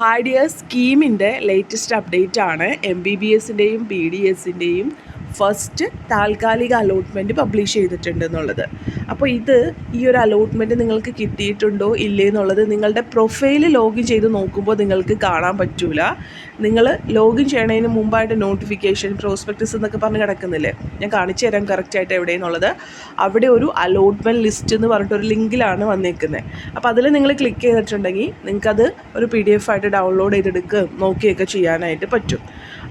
ഹാഡിയ സ്കീമിന്റെ latest update ആണ് M B B എസിന്റെയും ബി ഡി എസിന്റെയും ഫസ്റ്റ് താൽക്കാലിക അലോട്ട്മെന്റ് പബ്ലിഷ് ചെയ്തിട്ടുണ്ട് എന്നുള്ളത് അപ്പോൾ ഇത് ഈ ഒരു അലോട്ട്മെന്റ് നിങ്ങൾക്ക് കിട്ടിയിട്ടുണ്ടോ ഇല്ലേ എന്നുള്ളത് നിങ്ങളുടെ പ്രൊഫൈൽ ലോഗിൻ ചെയ്ത് നോക്കുമ്പോൾ നിങ്ങൾക്ക് കാണാൻ പറ്റൂല. നിങ്ങൾ ലോഗിൻ ചെയ്യണതിന് മുമ്പായിട്ട് നോട്ടിഫിക്കേഷൻ പ്രോസ്പെക്ടസ് എന്നൊക്കെ പറഞ്ഞ് കിടക്കുന്നില്ലേ? ഞാൻ കാണിച്ചു തരാം കറക്റ്റായിട്ട് എവിടെയെന്നുള്ളത്. അവിടെ ഒരു അലോട്ട്മെന്റ് ലിസ്റ്റ് എന്ന് പറഞ്ഞിട്ട് ഒരു ലിങ്കിലാണ് വന്നിരിക്കുന്നത് അപ്പോൾ അതിൽ നിങ്ങൾ ക്ലിക്ക് ചെയ്തിട്ടുണ്ടെങ്കിൽ നിങ്ങൾക്കത് ഒരു പി ഡി എഫ് ആയിട്ട് ഡൗൺലോഡ് ചെയ്തെടുക്കുകയും നോക്കിയൊക്കെ ചെയ്യാനായിട്ട് പറ്റും.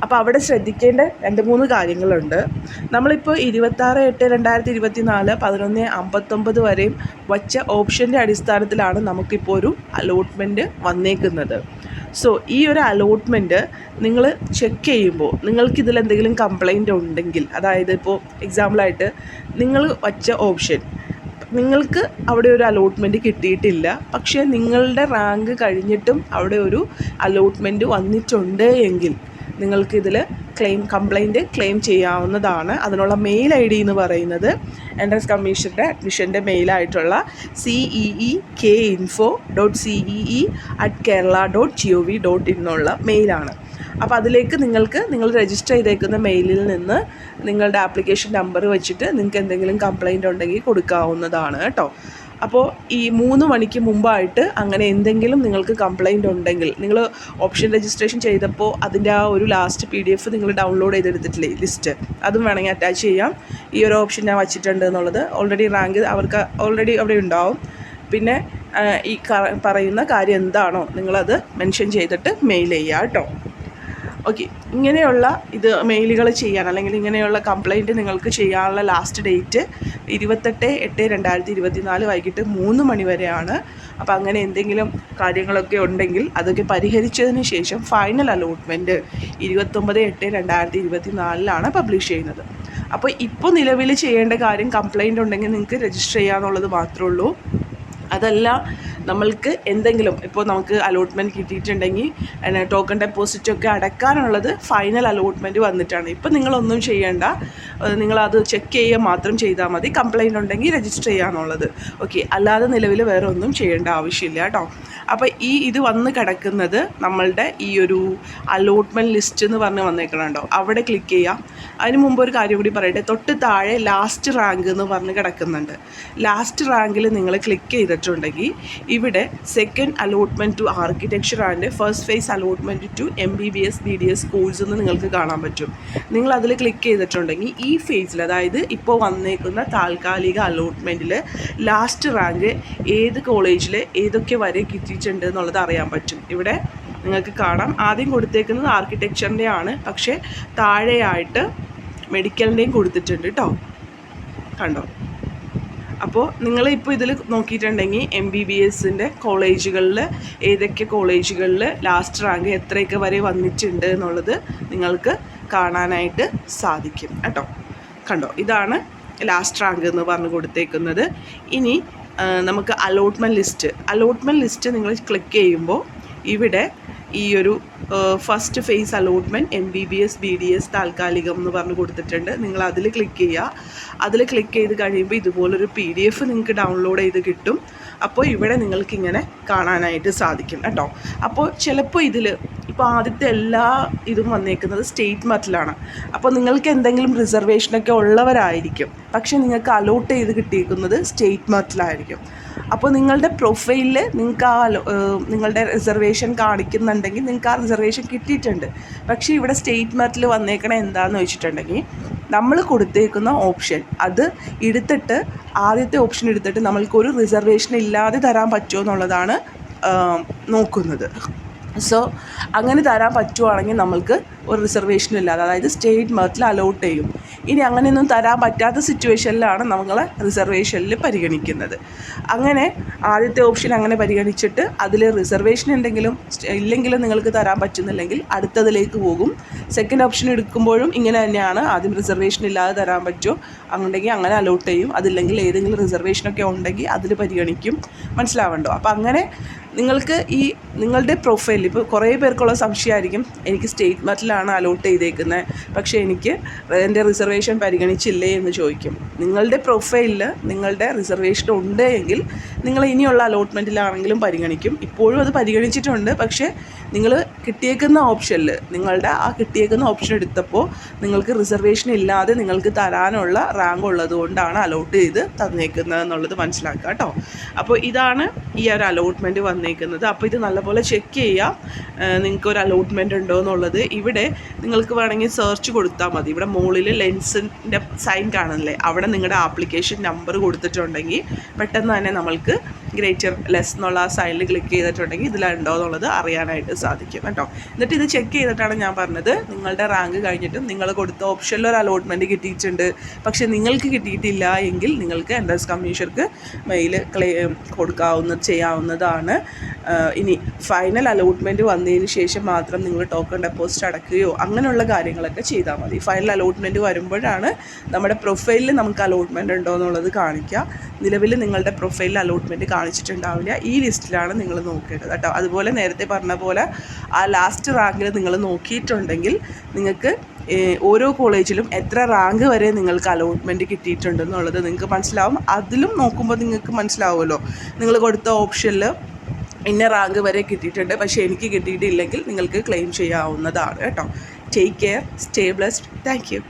അപ്പോൾ അവിടെ ശ്രദ്ധിക്കേണ്ട രണ്ട് മൂന്ന് കാര്യങ്ങളുണ്ട്. നമ്മളിപ്പോൾ ഇരുപത്താറ് എട്ട് രണ്ടായിരത്തി ഇരുപത്തി നാല് പതിനൊന്ന് അമ്പത്തൊമ്പത് വരെയും വച്ച ഓപ്ഷന്റെ അടിസ്ഥാനത്തിലാണ് നമുക്കിപ്പോൾ ഒരു അലോട്ട്മെന്റ് വന്നേക്കുന്നത്. സോ ഈ ഒരു അലോട്ട്മെന്റ് നിങ്ങൾ ചെക്ക് ചെയ്യുമ്പോൾ നിങ്ങൾക്കിതിൽ എന്തെങ്കിലും കംപ്ലൈന്റ് ഉണ്ടെങ്കിൽ അതായത് ഇപ്പോൾ എക്സാമ്പിളായിട്ട് നിങ്ങൾ വച്ച ഓപ്ഷൻ നിങ്ങൾക്ക് അവിടെ ഒരു അലോട്ട്മെന്റ് കിട്ടിയിട്ടില്ല പക്ഷേ നിങ്ങളുടെ റാങ്ക് കഴിഞ്ഞിട്ടും അവിടെ ഒരു അലോട്ട്മെന്റ് വന്നിട്ടുണ്ട് എങ്കിൽ നിങ്ങൾക്കിതിൽ ക്ലെയിം കംപ്ലൈന്റ് ക്ലെയിം ചെയ്യാവുന്നതാണ്. അതിനുള്ള മെയിൽ ഐ ഡി എന്ന് പറയുന്നത് എൻട്രൻസ് കമ്മീഷന്റെ അഡ്മിഷന്റെ മെയിലായിട്ടുള്ള C E E K info dot C E E at Kerala dot G O V dot in എന്നുള്ള മെയിലാണ് അപ്പോൾ അതിലേക്ക് നിങ്ങൾക്ക് നിങ്ങൾ രജിസ്റ്റർ ചെയ്തേക്കുന്ന മെയിലിൽ നിന്ന് നിങ്ങളുടെ ആപ്ലിക്കേഷൻ നമ്പർ വെച്ചിട്ട് നിങ്ങൾക്ക് എന്തെങ്കിലും കംപ്ലൈന്റ് ഉണ്ടെങ്കിൽ കൊടുക്കാവുന്നതാണ് കേട്ടോ. അപ്പോൾ ഈ മൂന്ന് മണിക്ക് മുമ്പായിട്ട് അങ്ങനെ എന്തെങ്കിലും നിങ്ങൾക്ക് കംപ്ലൈന്റ് ഉണ്ടെങ്കിൽ നിങ്ങൾ ഓപ്ഷൻ രജിസ്ട്രേഷൻ ചെയ്തപ്പോൾ അതിന്റെ ആ ഒരു ലാസ്റ്റ് പി ഡി എഫ് നിങ്ങൾ ഡൗൺലോഡ് ചെയ്തെടുത്തിട്ടില്ലേ ലിസ്റ്റ് അതും വേണമെങ്കിൽ അറ്റാച്ച് ചെയ്യാം. ഈ ഒരു ഓപ്ഷൻ ഞാൻ വച്ചിട്ടുണ്ട് എന്നുള്ളത്. ഓൾറെഡി റാങ്ക് അവർക്ക് ഓൾറെഡി അവിടെ ഉണ്ടാവും. പിന്നെ ഈ പറയുന്ന കാര്യം എന്താണോ നിങ്ങളത് മെൻഷൻ ചെയ്തിട്ട് മെയിൽ ചെയ്യുക കേട്ടോ. ഓക്കെ ഇങ്ങനെയുള്ള ഇത് മെയിലുകൾ ചെയ്യാൻ അല്ലെങ്കിൽ ഇങ്ങനെയുള്ള കംപ്ലൈന്റ് നിങ്ങൾക്ക് ചെയ്യാനുള്ള ലാസ്റ്റ് ഡേറ്റ് ഇരുപത്തെട്ട് എട്ട് രണ്ടായിരത്തി ഇരുപത്തി നാല് വൈകിട്ട് മൂന്ന് മണി വരെയാണ്. അപ്പോൾ അങ്ങനെ എന്തെങ്കിലും കാര്യങ്ങളൊക്കെ ഉണ്ടെങ്കിൽ അതൊക്കെ പരിഹരിച്ചതിന് ശേഷം ഫൈനൽ അലോട്ട്മെന്റ് ഇരുപത്തൊമ്പത് എട്ട് രണ്ടായിരത്തി ഇരുപത്തി നാലിലാണ് പബ്ലിഷ് ചെയ്യുന്നത്. അപ്പോൾ ഇപ്പോൾ നിലവിൽ ചെയ്യേണ്ട കാര്യം കംപ്ലൈന്റ് ഉണ്ടെങ്കിൽ നിങ്ങൾക്ക് രജിസ്റ്റർ ചെയ്യാന്നുള്ളത് മാത്രമേ ഉള്ളൂ. അതല്ല നമ്മൾക്ക് എന്തെങ്കിലും ഇപ്പോൾ നമുക്ക് അലോട്ട്മെന്റ് കിട്ടിയിട്ടുണ്ടെങ്കിൽ ടോക്കൺ ഡെപ്പോസിറ്റ് ഒക്കെ അടക്കാനുള്ളത് ഫൈനൽ അലോട്ട്മെന്റ് വന്നിട്ടാണ്. ഇപ്പം നിങ്ങളൊന്നും ചെയ്യേണ്ട. നിങ്ങളത് ചെക്ക് ചെയ്യുക മാത്രം ചെയ്താൽ മതി. കംപ്ലയിന്റ് ഉണ്ടെങ്കിൽ രജിസ്റ്റർ ചെയ്യാന്നുള്ളത്. ഓക്കെ അല്ലാതെ നിലവിൽ വേറെ ഒന്നും ചെയ്യേണ്ട ആവശ്യമില്ല കേട്ടോ. അപ്പോൾ ഈ ഇത് വന്ന് കിടക്കുന്നത് നമ്മളുടെ ഈ ഒരു അലോട്ട്മെന്റ് ലിസ്റ്റ് എന്ന് പറഞ്ഞ് വന്നേക്കണുണ്ടോ അവിടെ ക്ലിക്ക് ചെയ്യാം. അതിന് മുമ്പ് ഒരു കാര്യം കൂടി പറയട്ടെ. തൊട്ട് താഴെ ലാസ്റ്റ് റാങ്ക് എന്ന് പറഞ്ഞ് കിടക്കുന്നുണ്ട്. ലാസ്റ്റ് റാങ്കിൽ നിങ്ങൾ ക്ലിക്ക് ചെയ്തിട്ടുണ്ടെങ്കിൽ ഇവിടെ second allotment to architecture and first phase allotment to M B B S B D S course എന്ന് നിങ്ങൾക്ക് കാണാൻ പറ്റും. നിങ്ങൾ അതിൽ ക്ലിക്ക് ചെയ്തിട്ടുണ്ടെങ്കിൽ ഈ ഫേസിൽ അതായത് ഇപ്പോൾ വന്നേക്കുന്ന താൽക്കാലിക അലോട്ട്മെന്റിൽ ലാസ്റ്റ് റാങ്ക് ഏത് കോളേജിൽ ഏതൊക്കെ വരെ കിട്ടിയിട്ടുണ്ട് എന്നുള്ളത് അറിയാൻ പറ്റും. ഇവിടെ നിങ്ങൾക്ക് കാണാം. ആദ്യം കൊടുത്തേക്കുന്നത് ആർക്കിടെക്ചറിന്റെ ആണ് പക്ഷേ താഴെയായിട്ട് മെഡിക്കലിന്റെയും കൊടുത്തിട്ടുണ്ട് കേട്ടോ കണ്ടോ? അപ്പോൾ നിങ്ങൾ ഇപ്പോൾ ഇതിൽ നോക്കിയിട്ടുണ്ടെങ്കിൽ എം ബി ബി എസിന്റെ കോളേജുകളിൽ ഏതൊക്കെ കോളേജുകളിൽ ലാസ്റ്റ് റാങ്ക് എത്രയൊക്കെ വരെ വന്നിട്ടുണ്ട് എന്നുള്ളത് നിങ്ങൾക്ക് കാണാനായിട്ട് സാധിക്കും കേട്ടോ. കണ്ടോ? ഇതാണ് ലാസ്റ്റ് റാങ്ക് എന്ന് പറഞ്ഞു കൊടുത്തേക്കുന്നത്. ഇനി നമുക്ക് അലോട്ട്മെന്റ് ലിസ്റ്റ് അലോട്ട്മെന്റ് ലിസ്റ്റ് നിങ്ങൾ ക്ലിക്ക് ചെയ്യുമ്പോൾ ഇവിടെ ഈ ഒരു first phase allotment M B B S B D S താൽക്കാലികം എന്ന് പറഞ്ഞ് കൊടുത്തിട്ടുണ്ട്. നിങ്ങൾ അതിൽ ക്ലിക്ക് ചെയ്യുക. അതിൽ ക്ലിക്ക് ചെയ്ത് കഴിയുമ്പോൾ ഇതുപോലൊരു പി ഡി എഫ് നിങ്ങൾക്ക് ഡൗൺലോഡ് ചെയ്ത് കിട്ടും. അപ്പോൾ ഇവിടെ നിങ്ങൾക്കിങ്ങനെ കാണാനായിട്ട് സാധിക്കും കേട്ടോ. അപ്പോൾ ചിലപ്പോൾ ഇതിൽ ഇപ്പോൾ ആദ്യത്തെ എല്ലാ ഇതും വന്നേക്കുന്നത് സ്റ്റേറ്റ് മറ്റിലാണ് അപ്പോൾ നിങ്ങൾക്ക് എന്തെങ്കിലും റിസർവേഷനൊക്കെ ഉള്ളവരായിരിക്കും. പക്ഷേ നിങ്ങൾക്ക് അലോട്ട് ചെയ്ത് കിട്ടിയിരിക്കുന്നത് സ്റ്റേറ്റ് മറ്റിലായിരിക്കും അപ്പോൾ നിങ്ങളുടെ പ്രൊഫൈലിൽ നിങ്ങൾക്ക് ആ നിങ്ങളുടെ റിസർവേഷൻ കാണിക്കുന്നുണ്ടെങ്കിൽ നിങ്ങൾക്ക് ആ റിസർവേഷൻ കിട്ടിയിട്ടുണ്ട്. പക്ഷേ ഇവിടെ സ്റ്റേറ്റ് മെറിറ്റിൽ വന്നേക്കണ എന്താണെന്ന് വെച്ചിട്ടുണ്ടെങ്കിൽ നമ്മൾ കൊടുത്തേക്കുന്ന ഓപ്ഷൻ അത് എടുത്തിട്ട് ആദ്യത്തെ ഓപ്ഷൻ എടുത്തിട്ട് നമ്മൾക്കൊരു റിസർവേഷൻ ഇല്ലാതെ തരാൻ പറ്റുമോ എന്നുള്ളതാണ് നോക്കുന്നത്. സോ അങ്ങനെ തരാൻ പറ്റുവാണെങ്കിൽ നമ്മൾക്ക് ഒരു റിസർവേഷനും ഇല്ലാതെ അതായത് സ്റ്റേറ്റ് മെറിറ്റിൽ അലോട്ട് ചെയ്യും. ഇനി അങ്ങനെയൊന്നും തരാൻ പറ്റാത്ത സിറ്റുവേഷനിലാണ് നമ്മൾ റിസർവേഷനിൽ പരിഗണിക്കുന്നത്. അങ്ങനെ ആദ്യത്തെ ഓപ്ഷൻ അങ്ങനെ പരിഗണിച്ചിട്ട് അതിൽ റിസർവേഷൻ ഉണ്ടെങ്കിലും ഇല്ലെങ്കിലും നിങ്ങൾക്ക് തരാൻ പറ്റുന്നില്ലെങ്കിൽ അടുത്തതിലേക്ക് പോകും. സെക്കൻഡ് ഓപ്ഷൻ എടുക്കുമ്പോഴും ഇങ്ങനെ തന്നെയാണ്. ആദ്യം റിസർവേഷൻ ഇല്ലാതെ തരാൻ പറ്റുമോ അങ്ങനെയുണ്ടെങ്കിൽ അങ്ങനെ അലോട്ട് ചെയ്യും. അതില്ലെങ്കിൽ ഏതെങ്കിലും റിസർവേഷനൊക്കെ ഉണ്ടെങ്കിൽ അതിൽ പരിഗണിക്കും. മനസ്സിലാവണ്ടോ? അപ്പോൾ അങ്ങനെ നിങ്ങൾക്ക് ഈ നിങ്ങളുടെ പ്രൊഫൈൽ ഇപ്പോൾ കുറേ പേർക്കുള്ള സംശയമായിരിക്കും. എനിക്ക് സ്റ്റേറ്റ് മെറ്റിലാണ് അലോട്ട് ചെയ്തേക്കുന്നത്. പക്ഷേ എനിക്ക് എന്റെ റിസർവേഷൻ പരിഗണിച്ചില്ലേ എന്ന് ചോദിക്കും. നിങ്ങളുടെ പ്രൊഫൈലിൽ നിങ്ങളുടെ റിസർവേഷൻ ഉണ്ട് എങ്കിൽ നിങ്ങൾ ഇനിയുള്ള അലോട്ട്മെന്റിലാണെങ്കിലും പരിഗണിക്കും. ഇപ്പോഴും അത് പരിഗണിച്ചിട്ടുണ്ട്. പക്ഷേ നിങ്ങൾ കിട്ടിയേക്കുന്ന ഓപ്ഷനിൽ നിങ്ങളുടെ ആ കിട്ടിയേക്കുന്ന ഓപ്ഷൻ എടുത്തപ്പോൾ നിങ്ങൾക്ക് റിസർവേഷൻ ഇല്ലാതെ നിങ്ങൾക്ക് തരാനുള്ള റാങ്ക് ഉള്ളതുകൊണ്ടാണ് അലോട്ട് ചെയ്ത് തന്നേക്കുന്നത് എന്നുള്ളത് മനസ്സിലാക്കുക കേട്ടോ. അപ്പോൾ ഇതാണ് ഈ ഒരു അലോട്ട്മെന്റ് വന്നേക്കുന്നത്. അപ്പോൾ ഇത് നല്ലപോലെ ചെക്ക് ചെയ്യുക നിങ്ങൾക്ക് ഒരു അലോട്ട്മെന്റ് ഉണ്ടോ എന്നുള്ളത്. ഇവിടെ നിങ്ങൾക്ക് വേണമെങ്കിൽ സെർച്ച് കൊടുത്താൽ മതി. ഇവിടെ മുകളിൽ ലെൻസിന്റെ സൈൻ കാണുന്നില്ലേ? അവിടെ നിങ്ങളുടെ ആപ്ലിക്കേഷൻ നമ്പർ കൊടുത്തിട്ടുണ്ടെങ്കിൽ പെട്ടെന്ന് തന്നെ നമ്മൾക്ക് ഗ്രേറ്റർ ലെസ് എന്നുള്ള ആ സൈനിൽ ക്ലിക്ക് ചെയ്തിട്ടുണ്ടെങ്കിൽ ഇതിലുണ്ടോ എന്നുള്ളത് അറിയാനായിട്ട് സാധിക്കും കേട്ടോ. എന്നിട്ട് ഇത് ചെക്ക് ചെയ്തിട്ടാണ് ഞാൻ പറഞ്ഞത്. നിങ്ങളുടെ റാങ്ക് കഴിഞ്ഞിട്ടും നിങ്ങൾ കൊടുത്ത ഓപ്ഷനിൽ ഒരു അലോട്ട്മെന്റ് കിട്ടിയിട്ടുണ്ട്. പക്ഷേ നിങ്ങൾക്ക് കിട്ടിയിട്ടില്ല എങ്കിൽ നിങ്ങൾക്ക് എൻട്രൻസ് കമ്മീഷർക്ക് മെയിൽ ക്ലെയിം കൊടുക്കാവുന്ന ചെയ്യാവുന്നതാണ്. ഇനി ഫൈനൽ അലോട്ട്മെന്റ് വന്നതിന് ശേഷം മാത്രം നിങ്ങൾ ടോക്കൺ ഡെപ്പോസിറ്റ് അടക്കുകയോ അങ്ങനെയുള്ള കാര്യങ്ങളൊക്കെ ചെയ്താൽ മതി. ഫൈനൽ അലോട്ട്മെന്റ് വരുമ്പോഴാണ് നമ്മുടെ പ്രൊഫൈലിൽ നമുക്ക് അലോട്ട്മെന്റ് ഉണ്ടോ എന്നുള്ളത് കാണിക്കുക. നിലവിൽ നിങ്ങളുടെ പ്രൊഫൈലിൽ അലോട്ട്മെന്റ് കാണിച്ചിട്ടുണ്ടാവില്ല. ഈ ലിസ്റ്റിലാണ് നിങ്ങൾ നോക്കേണ്ടത് കേട്ടോ. അതുപോലെ നേരത്തെ പറഞ്ഞ പോലെ ആ ലാസ്റ്റ് റാങ്കിൽ നിങ്ങൾ നോക്കിയിട്ടുണ്ടെങ്കിൽ നിങ്ങൾക്ക് ഓരോ കോളേജിലും എത്ര റാങ്ക് വരെ നിങ്ങൾക്ക് അലോട്ട്മെന്റ് കിട്ടിയിട്ടുണ്ടെന്നുള്ളത് നിങ്ങൾക്ക് മനസ്സിലാവും. അതിലും നോക്കുമ്പോൾ നിങ്ങൾക്ക് മനസ്സിലാവുമല്ലോ. നിങ്ങൾ കൊടുത്ത ഓപ്ഷനിൽ ഇന്ന റാങ്ക് വരെ കിട്ടിയിട്ടുണ്ട്. പക്ഷേ എനിക്ക് കിട്ടിയിട്ടില്ലെങ്കിൽ നിങ്ങൾക്ക് ക്ലെയിം ചെയ്യാവുന്നതാണ് കേട്ടോ. Take care stay blessed thank you